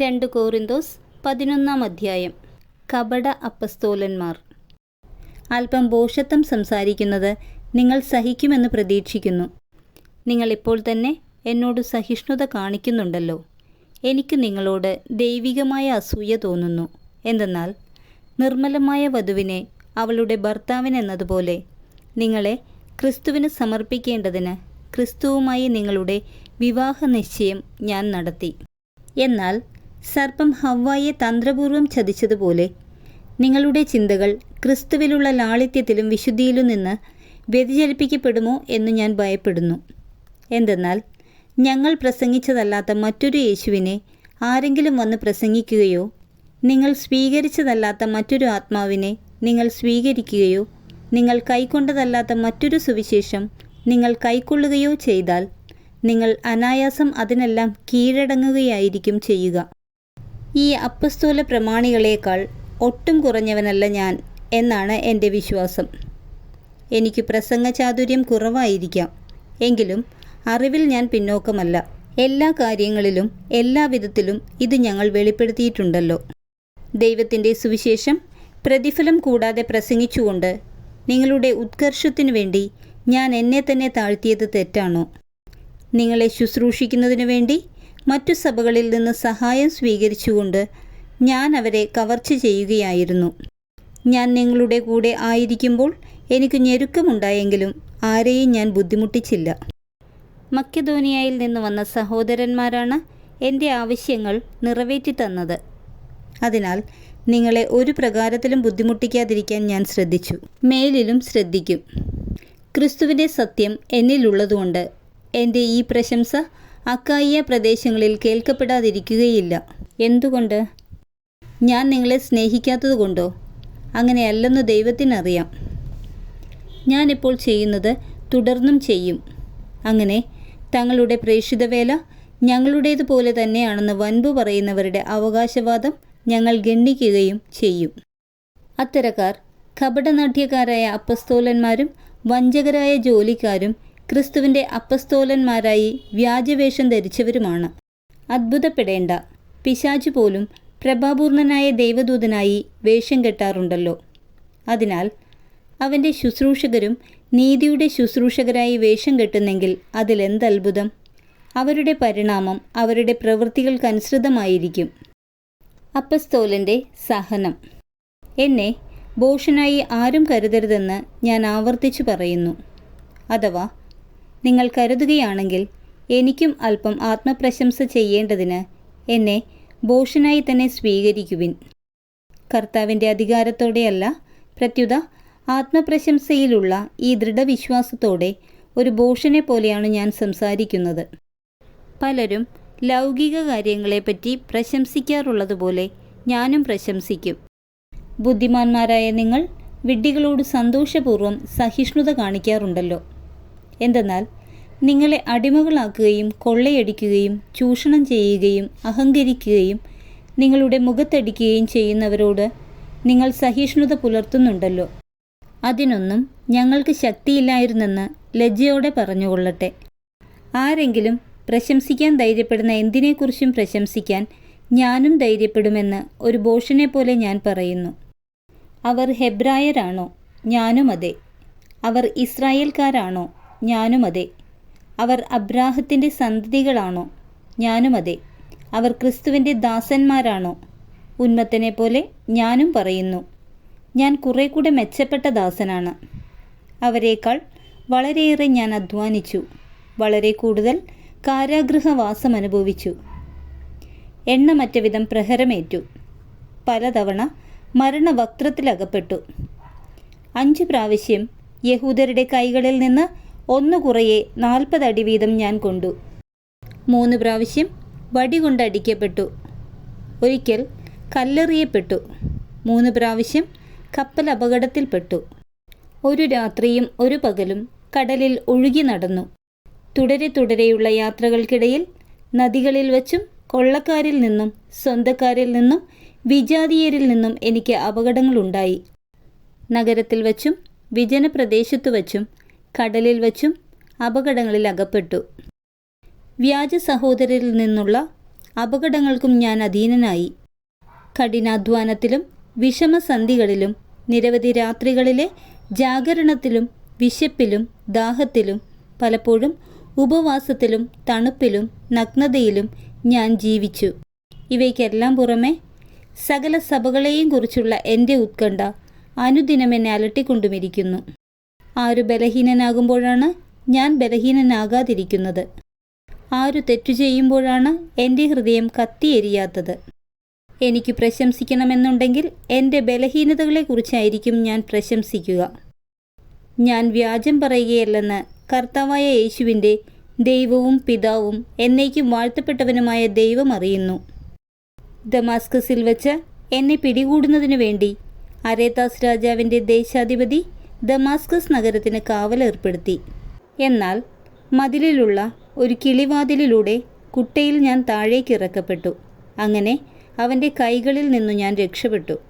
രണ്ട് കോറിന്തോസ് പതിനൊന്നാം അധ്യായം. കപട അപ്പസ്തോലന്മാർ. അല്പം ബോഷത്വം സംസാരിക്കുന്നത് നിങ്ങൾ സഹിക്കുമെന്ന് പ്രതീക്ഷിക്കുന്നു. നിങ്ങൾ ഇപ്പോൾ തന്നെ എന്നോട് സഹിഷ്ണുത കാണിക്കുന്നുണ്ടല്ലോ. എനിക്ക് നിങ്ങളോട് ദൈവികമായ അസൂയ തോന്നുന്നു. എന്തെന്നാൽ നിർമ്മലമായ വധുവിനെ അവളുടെ ഭർത്താവിനെന്നതുപോലെ നിങ്ങളെ ക്രിസ്തുവിന് സമർപ്പിക്കേണ്ടതിന് ക്രിസ്തുവുമായി നിങ്ങളുടെ വിവാഹ നിശ്ചയം ഞാൻ നടത്തി. എന്നാൽ സർപ്പം ഹവ്വായെ തന്ത്രപൂർവം ചതിച്ചതുപോലെ നിങ്ങളുടെ ചിന്തകൾ ക്രിസ്തുവിലുള്ള ലാളിത്യത്തിലും വിശുദ്ധിയിലും നിന്ന് വ്യതിചലിപ്പിക്കപ്പെടുമോ എന്ന് ഞാൻ ഭയപ്പെടുന്നു. എന്തെന്നാൽ ഞങ്ങൾ പ്രസംഗിച്ചതല്ലാത്ത മറ്റൊരു യേശുവിനെ ആരെങ്കിലും വന്ന് പ്രസംഗിക്കുകയോ നിങ്ങൾ സ്വീകരിച്ചതല്ലാത്ത മറ്റൊരു ആത്മാവിനെ നിങ്ങൾ സ്വീകരിക്കുകയോ നിങ്ങൾ കൈക്കൊണ്ടതല്ലാത്ത മറ്റൊരു സുവിശേഷം നിങ്ങൾ കൈക്കൊള്ളുകയോ ചെയ്താൽ നിങ്ങൾ അനായാസം അതിനെല്ലാം കീഴടങ്ങുകയായിരിക്കും ചെയ്യുക. ഈ അപ്പസ്തോല പ്രമാണികളേക്കാൾ ഒട്ടും കുറഞ്ഞവനല്ല ഞാൻ എന്നാണ് എന്റെ വിശ്വാസം. എനിക്ക് പ്രസംഗ ചാതുര്യം കുറവായിരിക്കാം. എങ്കിലും അറിവിൽ ഞാൻ പിന്നോക്കമല്ല. എല്ലാ കാര്യങ്ങളിലും എല്ലാ വിധത്തിലും ഇത് ഞങ്ങൾ വെളിപ്പെടുത്തിയിട്ടുണ്ടല്ലോ. ദൈവത്തിന്റെ സുവിശേഷം പ്രതിഫലം കൂടാതെ പ്രസംഗിച്ചുകൊണ്ട് നിങ്ങളുടെ ഉത്കർഷത്തിനു വേണ്ടി ഞാൻ എന്നെ തന്നെ താഴ്ത്തിയത് തെറ്റാണോ? നിങ്ങളെ ശുശ്രൂഷിക്കുന്നതിനു വേണ്ടി മറ്റു സഭകളിൽ നിന്ന് സഹായം സ്വീകരിച്ചുകൊണ്ട് ഞാൻ അവരെ കവർച്ച ചെയ്യുകയായിരുന്നു. ഞാൻ നിങ്ങളുടെ കൂടെ ആയിരിക്കുമ്പോൾ എനിക്ക് ഞെരുക്കമുണ്ടായെങ്കിലും ആരെയും ഞാൻ ബുദ്ധിമുട്ടിച്ചില്ല. മക്കധോനിയയിൽ നിന്ന് വന്ന സഹോദരന്മാരാണ് എന്റെ ആവശ്യങ്ങൾ നിറവേറ്റി തന്നത്. അതിനാൽ നിങ്ങളെ ഒരു പ്രകാരത്തിലും ബുദ്ധിമുട്ടിക്കാതിരിക്കാൻ ഞാൻ ശ്രദ്ധിച്ചു. മേലിലും ശ്രദ്ധിക്കും. ക്രിസ്തുവിന്റെ സത്യം എന്നിലുള്ളതുകൊണ്ട് എന്റെ ഈ പ്രശംസ അക്കായിയ പ്രദേശങ്ങളിൽ കേൾക്കപ്പെടാതിരിക്കുകയില്ല. എന്തുകൊണ്ട്? ഞാൻ നിങ്ങളെ സ്നേഹിക്കാത്തതുകൊണ്ടോ അങ്ങനെയല്ലെന്ന് ദൈവത്തിനറിയാം. ഞാനിപ്പോൾ ചെയ്യുന്നത് തുടർന്നും ചെയ്യും. അങ്ങനെ തങ്ങളുടെ പ്രേക്ഷിത വേല ഞങ്ങളുടേതുപോലെ തന്നെയാണെന്ന് വൻപ് പറയുന്നവരുടെ അവകാശവാദം ഞങ്ങൾ ഗണ്ണിക്കുകയും ചെയ്യും. അത്തരക്കാർ കപടനാട്യക്കാരായ അപ്പസ്തോലന്മാരും വഞ്ചകരായ ജോലിക്കാരും ക്രിസ്തുവിന്റെ അപ്പസ്തോലന്മാരായി വ്യാജവേഷം ധരിച്ചവരുമാണ്. അത്ഭുതപ്പെടേണ്ട. പിശാചു പോലും പ്രഭാപൂർണനായ ദൈവദൂതനായി വേഷം കെട്ടാറുണ്ടല്ലോ. അതിനാൽ അവന്റെ ശുശ്രൂഷകരും നീതിയുടെ ശുശ്രൂഷകരായി വേഷം കെട്ടുന്നെങ്കിൽ അതിലെന്തത്ഭുതം? അവരുടെ പരിണാമം അവരുടെ പ്രവൃത്തികൾക്കനുസൃതമായിരിക്കും അപ്പസ്തോലന്റെ സഹനം. എന്നെ ബോഷനായി ആരും കരുതരുതെന്ന് ഞാൻ ആവർത്തിച്ചു പറയുന്നു. അഥവാ നിങ്ങൾ കരുതുകയാണെങ്കിൽ എനിക്കും അല്പം ആത്മപ്രശംസ ചെയ്യേണ്ടതിന് എന്നെ ബോഷനായി തന്നെ സ്വീകരിക്കുവിൻ. കർത്താവിന്റെ അധികാരത്തോടെയല്ല പ്രത്യുത ആത്മപ്രശംസയിലുള്ള ഈ ദൃഢവിശ്വാസത്തോടെ ഒരു ബോഷനെ പോലെയാണ് ഞാൻ സംസാരിക്കുന്നത്. പലരും ലൗകിക കാര്യങ്ങളെപ്പറ്റി പ്രശംസിക്കാറുള്ളതുപോലെ ഞാനും പ്രശംസിക്കും. ബുദ്ധിമാന്മാരായ നിങ്ങൾ വിഡ്ഢികളോട് സന്തോഷപൂർവം സഹിഷ്ണുത കാണിക്കാറുണ്ടല്ലോ. എന്തെന്നാൽ നിങ്ങളെ അടിമകളാക്കുകയും കൊള്ളയടിക്കുകയും ചൂഷണം ചെയ്യുകയും അഹങ്കരിക്കുകയും നിങ്ങളുടെ മുഖത്തടിക്കുകയും ചെയ്യുന്നവരോട് നിങ്ങൾ സഹിഷ്ണുത പുലർത്തുന്നുണ്ടല്ലോ. അതിനൊന്നും ഞങ്ങൾക്ക് ശക്തിയില്ലായിരുന്നെന്ന് ലജ്ജയോടെ പറഞ്ഞുകൊള്ളട്ടെ. ആരെങ്കിലും പ്രശംസിക്കാൻ ധൈര്യപ്പെടുന്ന എന്തിനെക്കുറിച്ചും പ്രശംസിക്കാൻ ഞാനും ധൈര്യപ്പെടുമെന്ന് ഒരു ബോഷനെ പോലെ ഞാൻ പറയുന്നു. അവർ ഹെബ്രായരാണോ? ഞാനും അതെ. അവർ ഇസ്രായേൽക്കാരാണോ? ഞാനും അതെ. അവർ അബ്രാഹത്തിന്റെ സന്തതികളാണോ? ഞാനും അതെ. അവർ ക്രിസ്തുവിന്റെ ദാസന്മാരാണോ? ഉന്മത്തനെ പോലെ ഞാനും പറയുന്നു. ഞാൻ കുറെ കൂടെ മെച്ചപ്പെട്ട ദാസനാണ്. അവരെക്കാൾ വളരെയേറെ ഞാൻ അധ്വാനിച്ചു. വളരെ കൂടുതൽ കാരാഗൃഹവാസം അനുഭവിച്ചു എണ്ണമറ്റ വിധം പ്രഹരമേറ്റു. പലതവണ മരണവക്ത്രത്തിലകപ്പെട്ടു. അഞ്ചു പ്രാവശ്യം യഹൂദരുടെ കൈകളിൽ നിന്ന് ഒന്ന് കുറയെ നാൽപ്പതടി വീതം ഞാൻ കൊണ്ടു. മൂന്ന് പ്രാവശ്യം വടി കൊണ്ടടിക്കപ്പെട്ടു ഒരിക്കൽ കല്ലെറിയപ്പെട്ടു. മൂന്ന് പ്രാവശ്യം കപ്പൽ അപകടത്തിൽപ്പെട്ടു ഒരു രാത്രിയും ഒരു പകലും കടലിൽ ഒഴുകി നടന്നു. തുടരെ തുടരെയുള്ള യാത്രകൾക്കിടയിൽ നദികളിൽ വച്ചും കൊള്ളക്കാരിൽ നിന്നും സ്വന്തക്കാരിൽ നിന്നും വിജാതീയരിൽ നിന്നും എനിക്ക് അപകടങ്ങളുണ്ടായി. നഗരത്തിൽ വച്ചും വിജനപ്രദേശത്തു വച്ചും കടലിൽ വച്ചും അപകടങ്ങളിൽ അകപ്പെട്ടു. വ്യാജ സഹോദരരിൽ നിന്നുള്ള അപകടങ്ങൾക്കും ഞാൻ അധീനനായി. കഠിനാധ്വാനത്തിലും വിഷമസന്ധികളിലും നിരവധി രാത്രികളിലെ ജാഗരണത്തിലും വിശപ്പിലും ദാഹത്തിലും പലപ്പോഴും ഉപവാസത്തിലും തണുപ്പിലും നഗ്നതയിലും ഞാൻ ജീവിച്ചു. ഇവയ്ക്കെല്ലാം പുറമെ സകല സഭകളെയും കുറിച്ചുള്ള എന്റെ ഉത്കണ്ഠ അനുദിനം എന്നെ അലട്ടിക്കൊണ്ടുമിരിക്കുന്നു. ആരു ബലഹീനനാകുമ്പോഴാണ് ഞാൻ ബലഹീനനാകാതിരിക്കുന്നത്. ആരു തെറ്റു ചെയ്യുമ്പോഴാണ് എന്റെ ഹൃദയം കത്തിയെരിയാത്തത് എനിക്ക് പ്രശംസിക്കണമെന്നുണ്ടെങ്കിൽ എന്റെ ബലഹീനതകളെക്കുറിച്ചായിരിക്കും ഞാൻ പ്രശംസിക്കുക. ഞാൻ വ്യാജം പറയുകയല്ലെന്ന് കർത്താവായ യേശുവിന്റെ ദൈവവും പിതാവും എന്നേക്കും വാഴ്ത്തപ്പെട്ടവനുമായ ദൈവം അറിയുന്നു. ദമാസ്കസിൽ വച്ച് എന്നെ പിടികൂടുന്നതിനു വേണ്ടി അരേതാസ് രാജാവിന്റെ ദേശാധിപതി ദമാസ്കസ് നഗരത്തിന് കാവലേർപ്പെടുത്തി. എന്നാൽ മതിലിലുള്ള ഒരു കിളിവാതിലിലൂടെ കുട്ടയിൽ ഞാൻ താഴേക്കിറക്കപ്പെട്ടു. അങ്ങനെ അവന്റെ കൈകളിൽ നിന്നു ഞാൻ രക്ഷപ്പെട്ടു.